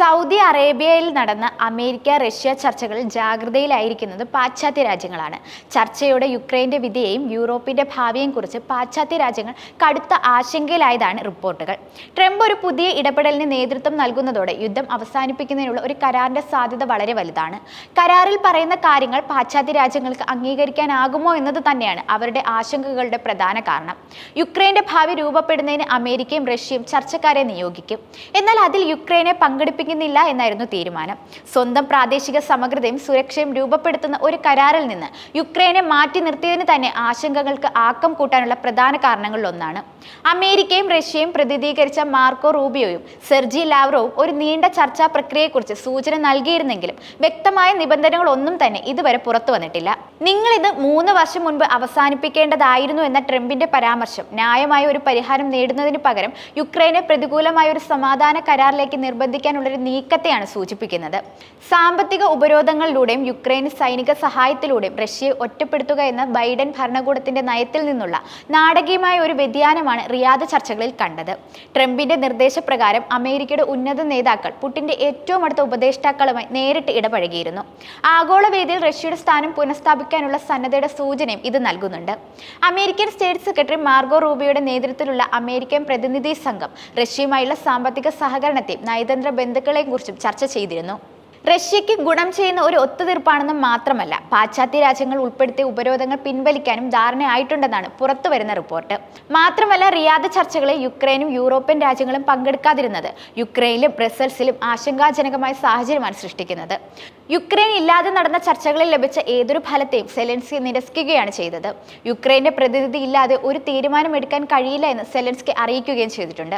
Saudi അറേബ്യയിൽ നടന്ന America Russia ചർച്ചകൾ ജാഗ്രതയിലായിരിക്കുന്നത് പാശ്ചാത്യ രാജ്യങ്ങളാണ്. ചർച്ചയോടെ യുക്രൈന്റെ വിധിയെയും യൂറോപ്പിന്റെ ഭാവിയെയും കുറിച്ച് പാശ്ചാത്യ രാജ്യങ്ങൾ കടുത്ത ആശങ്കയിലായതാണ് റിപ്പോർട്ടുകൾ. ട്രംപ് ഒരു പുതിയ ഇടപെടലിന് നേതൃത്വം നൽകുന്നതോടെ യുദ്ധം അവസാനിപ്പിക്കുന്നതിനുള്ള ഒരു കരാറിന്റെ സാധ്യത വളരെ വലുതാണ്. കരാറിൽ പറയുന്ന കാര്യങ്ങൾ പാശ്ചാത്യ രാജ്യങ്ങൾക്ക് അംഗീകരിക്കാനാകുമോ എന്നത് തന്നെയാണ് അവരുടെ ആശങ്കകളുടെ പ്രധാന കാരണം. യുക്രൈന്റെ ഭാവി രൂപപ്പെടുന്നതിന് അമേരിക്കയും റഷ്യയും ചർച്ചക്കാരെ നിയോഗിക്കും. എന്നാൽ അതിൽ യുക്രൈനെ പങ്കെടുപ്പിക്കുന്നില്ല എന്നായിരുന്നു തീരുമാനം. സ്വന്തം പ്രാദേശിക സമഗ്രതയും സുരക്ഷയും രൂപപ്പെടുത്തുന്ന ഒരു കരാറിൽ നിന്ന് യുക്രൈനെ മാറ്റി നിർത്തിയതിന് തന്നെ ആശങ്കകൾക്ക് ആക്കം കൂട്ടാനുള്ള പ്രധാന കാരണങ്ങളിലൊന്നാണ് അമേരിക്കയും റഷ്യയും പ്രതിനിധീകരിച്ച മാർക്കോ റൂബിയോയും സെർജി ലാവ്റോവും ഒരു നീണ്ട ചർച്ചാ പ്രക്രിയയെക്കുറിച്ച് സൂചന നൽകിയിരുന്നെങ്കിലും വ്യക്തമായ നിബന്ധനകളൊന്നും തന്നെ ഇതുവരെ പുറത്തു വന്നിട്ടില്ല. നിങ്ങളിത് മൂന്ന് വർഷം മുൻപ് അവസാനിപ്പിക്കേണ്ടതായിരുന്നു എന്ന ട്രംപിന്റെ പരാമർശം ന്യായമായ ഒരു പരിഹാരം നേടുന്നതിന് പകരം യുക്രൈനെ പ്രതികൂലമായ ഒരു സമാധാന കരാറിലേക്ക് നിർബന്ധിക്കാനുള്ള നീക്കത്തെയാണ് സൂചിപ്പിക്കുന്നത്. സാമ്പത്തിക ഉപരോധങ്ങളിലൂടെയും യുക്രൈന് സൈനിക സഹായത്തിലൂടെയും റഷ്യയെ ഒറ്റപ്പെടുത്തുക എന്ന ബൈഡൻ ഭരണകൂടത്തിന്റെ നയത്തിൽ നിന്നുള്ള നാടകീയമായ ഒരു വ്യതിയാനമാണ് റിയാദ് ചർച്ചകളിൽ കണ്ടത്. ട്രംപിന്റെ നിർദ്ദേശപ്രകാരം അമേരിക്കയുടെ ഉന്നത നേതാക്കൾ പുടിന്റെ ഏറ്റവും അടുത്ത ഉപദേഷ്ടാക്കളുമായി നേരിട്ട് ഇടപഴകിയിരുന്നു. ആഗോളവേദിയിൽ റഷ്യയുടെ സ്ഥാനം പുനഃസ്ഥാപിക്കാനുള്ള സന്നദ്ധയുടെ സൂചനയും ഇത് നൽകുന്നുണ്ട്. അമേരിക്കൻ സ്റ്റേറ്റ് സെക്രട്ടറി മാർഗോ റൂബിയുടെ നേതൃത്വത്തിലുള്ള അമേരിക്കൻ പ്രതിനിധി സംഘം റഷ്യയുമായുള്ള സാമ്പത്തിക സഹകരണത്തെയും നയതന്ത്ര ബന്ധുക്കളെയും കുറിച്ചും ചർച്ച ചെയ്തിരുന്നു. റഷ്യയ്ക്ക് ഗുണം ചെയ്യുന്ന ഒരു ഒത്തുതീർപ്പാണെന്ന് മാത്രമല്ല പാശ്ചാത്യ രാജ്യങ്ങൾ ഉൾപ്പെടുത്തിയ ഉപരോധങ്ങൾ പിൻവലിക്കാനും ധാരണയായിട്ടുണ്ടെന്നാണ് പുറത്തുവരുന്ന റിപ്പോർട്ട്. മാത്രമല്ല റിയാദ് ചർച്ചകളിൽ യുക്രൈനും യൂറോപ്യൻ രാജ്യങ്ങളും പങ്കെടുക്കാതിരുന്നത് യുക്രൈനിലും ബ്രസൽസിലും ആശങ്കാജനകമായ സാഹചര്യമാണ് സൃഷ്ടിക്കുന്നത്. യുക്രൈൻ ഇല്ലാതെ നടന്ന ചർച്ചകളിൽ ലഭിച്ച ഏതൊരു ഫലത്തെയും സെലൻസ്കി നിരസിക്കുകയാണ് ചെയ്തത്. യുക്രൈന്റെ പ്രതിനിധി ഇല്ലാതെ ഒരു തീരുമാനമെടുക്കാൻ കഴിയില്ല എന്ന് സെലൻസ്കി അറിയിക്കുകയും ചെയ്തിട്ടുണ്ട്.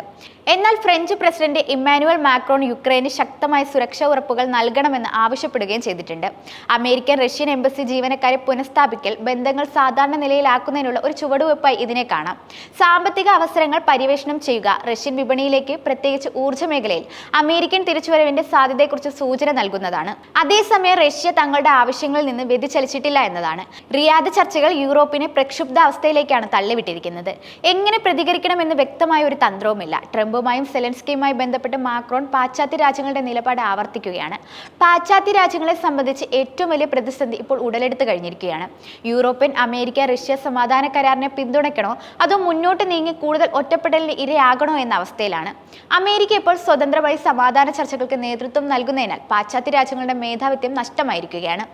എന്നാൽ ഫ്രഞ്ച് പ്രസിഡന്റ് ഇമ്മാനുവൽ മാക്രോൺ യുക്രൈന് ശക്തമായ സുരക്ഷാ ഉറപ്പുകൾ നൽകണമെന്ന് ആവശ്യപ്പെടുകയും ചെയ്തിട്ടുണ്ട്. അമേരിക്കൻ റഷ്യൻ എംബസി ജീവനക്കാരെ പുനഃസ്ഥാപിക്കൽ ബന്ധങ്ങൾ സാധാരണ നിലയിലാക്കുന്നതിനുള്ള ഒരു ചുവടുവെപ്പായി ഇതിനെ കാണാം. സാമ്പത്തിക അവസരങ്ങൾ പര്യവേഷണം ചെയ്യുക റഷ്യൻ വിപണിയിലേക്ക് പ്രത്യേകിച്ച് ഊർജ മേഖലയിൽ അമേരിക്കൻ തിരിച്ചുവരവിന്റെ സാധ്യതയെക്കുറിച്ച് സൂചന നൽകുന്നതാണ്. അതേസമയം റഷ്യ തങ്ങളുടെ ആവശ്യങ്ങളിൽ നിന്ന് വ്യതിചലിച്ചിട്ടില്ല എന്നതാണ്. റിയാദ് ചർച്ചകൾ യൂറോപ്പിനെ പ്രക്ഷുബ്ധ അവസ്ഥയിലേക്കാണ് തള്ളിവിട്ടിരിക്കുന്നത്. എങ്ങനെ പ്രതികരിക്കണമെന്ന് വ്യക്തമായ ഒരു തന്ത്രവുമില്ല. ട്രംപുമായും സെലൻസ്കിയുമായി ബന്ധപ്പെട്ട് മാക്രോൺ പാശ്ചാത്യ രാജ്യങ്ങളുടെ നിലപാട് ആവർത്തിക്കുകയാണ്. പാശ്ചാത്യ രാജ്യങ്ങളെ സംബന്ധിച്ച് ഏറ്റവും വലിയ പ്രതിസന്ധി ഇപ്പോൾ ഉടലെടുത്തു കഴിഞ്ഞിരിക്കുകയാണ്. യൂറോപ്യൻ അമേരിക്ക റഷ്യ സമാധാന കരാറിനെ പിന്തുണയ്ക്കണോ? അതോ മുന്നോട്ട് നീങ്ങി കൂടുതൽ ഒറ്റപ്പെടലിന് ഇരയാകണോ എന്ന അവസ്ഥയിലാണ്. അമേരിക്ക ഇപ്പോൾ സ്വതന്ത്രമായി സമാധാന ചർച്ചകൾക്ക് നേതൃത്വം നൽകുന്നതിനാൽ പാശ്ചാത്യ രാജ്യങ്ങളുടെ മേധാവിത്വം നഷ്ടമായിരിക്കുകയാണ്.